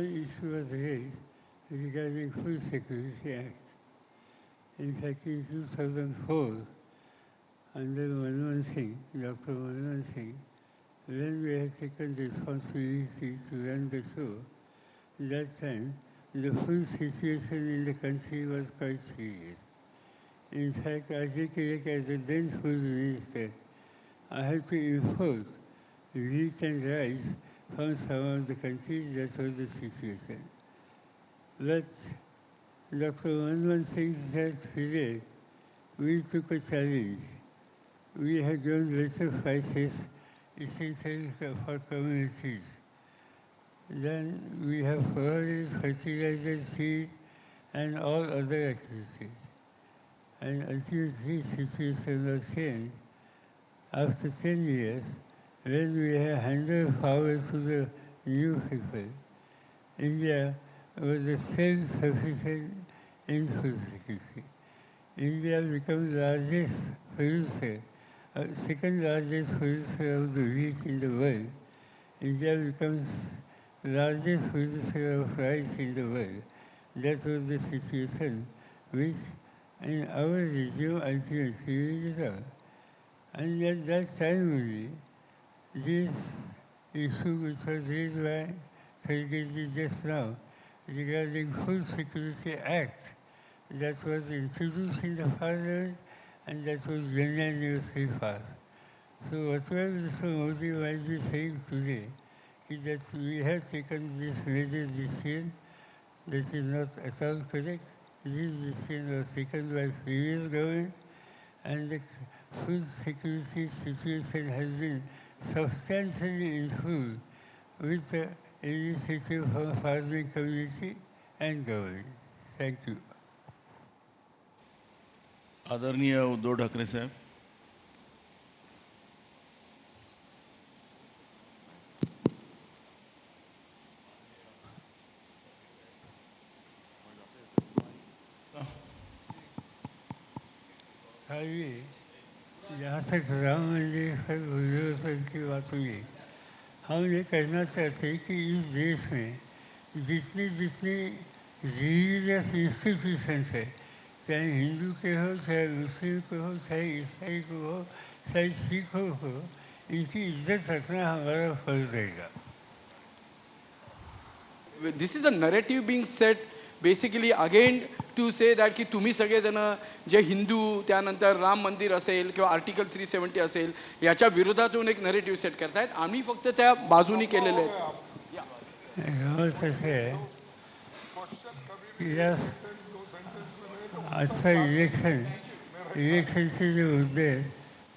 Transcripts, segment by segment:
one issue was raised regarding Food Security Act. In fact, in 2004, under Manmohan Singh, Dr. Manmohan Singh, when we had taken responsibility to run the show, that time the food situation in the country was quite serious. In fact, Ajay Kirek as the then food minister, I had to import wheat and rice from some of the countries that was the situation. But Dr. Manmohan Singh said, Fidel, we took a challenge. We had grown lesser prices for communities. Then we have provided fertilizer, seeds, and all other activities. And until this situation was changed, after 10 years, when we have handed power to the new people, India was a self-sufficient in security. India became the largest producer, uh, second largest producer of the wheat in the world. India becomes largest producer of rice in the world. That was the situation which in our regime ultimately resolved. And at that time only, this issue which was raised by Khargezi just now regarding Food Security Act that was introduced in the parliament and that was unanimously passed. So whatever Mr. Modi might be saying today, is that we have taken this major decision, that is not at all correct. This decision was taken by previous government and the food security situation has been substantially improved with the initiative from farming community and government. Thank you. आदरणीय उद्धव ठाकरे साहेब खाली जहाँ तक राम मंदिर की बात हुई हम ये कहना चाहते हैं कि इस देश में जितने जितने रिलीजियस इंस्टीट्यूशंस है, चाहे हिंदू के हो, चाहे मुस्लिम के हो, चाहे ईसाई को हो, चाहे सिखों को इनकी इज़्ज़त रखना हमारा फ़र्ज़ रहेगा। This is the narrative being set basically again to say that की तुम्ही सगळेजणं जे हिंदू त्यानंतर राम मंदिर असेल किंवा आर्टिकल थ्री सेवन्टी असेल याच्या विरोधातून एक नरेटिव्ह सेट करतायत. आम्ही फक्त त्या बाजूनी केलेले आहेत. गमत आहे आजचं इलेक्शन इलेक्शनचे जे मुद्दे आहेत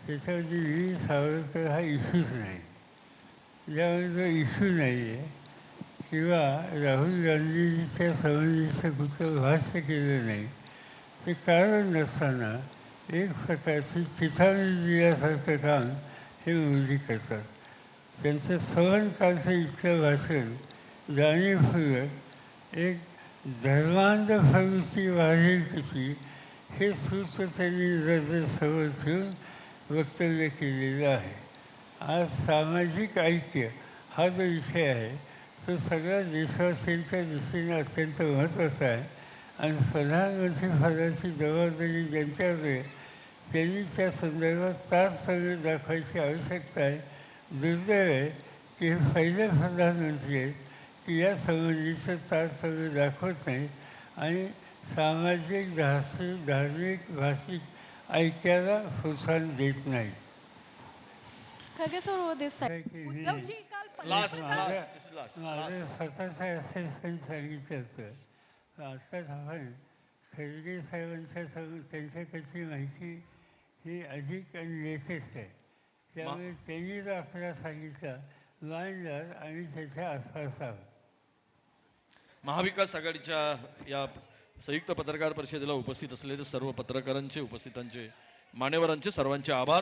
त्याच्यामध्ये सावरकर हा इश्यूच नाही. ज्यामध्ये जो इश्यू नाही आहे किंवा राहुल गांधीजीच्या संबंधीचं कुठलं भाष्य केलं नाही ते कारण नसताना एक प्रकारची चिथावणी दिल्यासारखं काम हे मोदी करतात. त्यांचं सहनकालचं इतकं भाषण जाणीवपूर्वक एक धर्मांध प्रवृत्ती वाढेल कशी हे सूत्र त्यांनी जर समोर ठेवून वक्तव्य केलेलं आहे. आज सामाजिक ऐक्य हा जो विषय आहे तो सगळ्या देशवासियांच्या दृष्टीने अत्यंत महत्त्वाचा आहे. आणि प्रधानमंत्री पदाची जबाबदारी ज्यांच्यावर आहे त्यांनी त्या संदर्भात तात्पर्य दाखवायची आवश्यकता आहे. दुर्दैव आहे की हे पहिले प्रधानमंत्री आहेत की या संबंधीचं तात्पर्य दाखवत नाही आणि सामाजिक धार्मिक धार्मिक भाषिक ऐक्याला प्रोत्साहन देत नाहीत. खरगे सर हो दिस काय की उद्धवजी काल Last, पंतप्रधान last. माझं स्वतःचं असेसमेंट सांगितलं होतं आत्ताच आपण खरगे साहेबांच्या समोर त्यांच्याकडची माहिती ही अधिक आणि लेटेस्ट आहे त्यामुळे त्यांनी जो आपल्याला सांगितला मांडणार आणि त्याच्या आसपास महाविकास आघाडीच्या या संयुक्त पत्रकार परिषदेला उपस्थित असलेले सर्व पत्रकारांचे उपस्थितांचे मान्यवरांचे सर्वांचे आभार.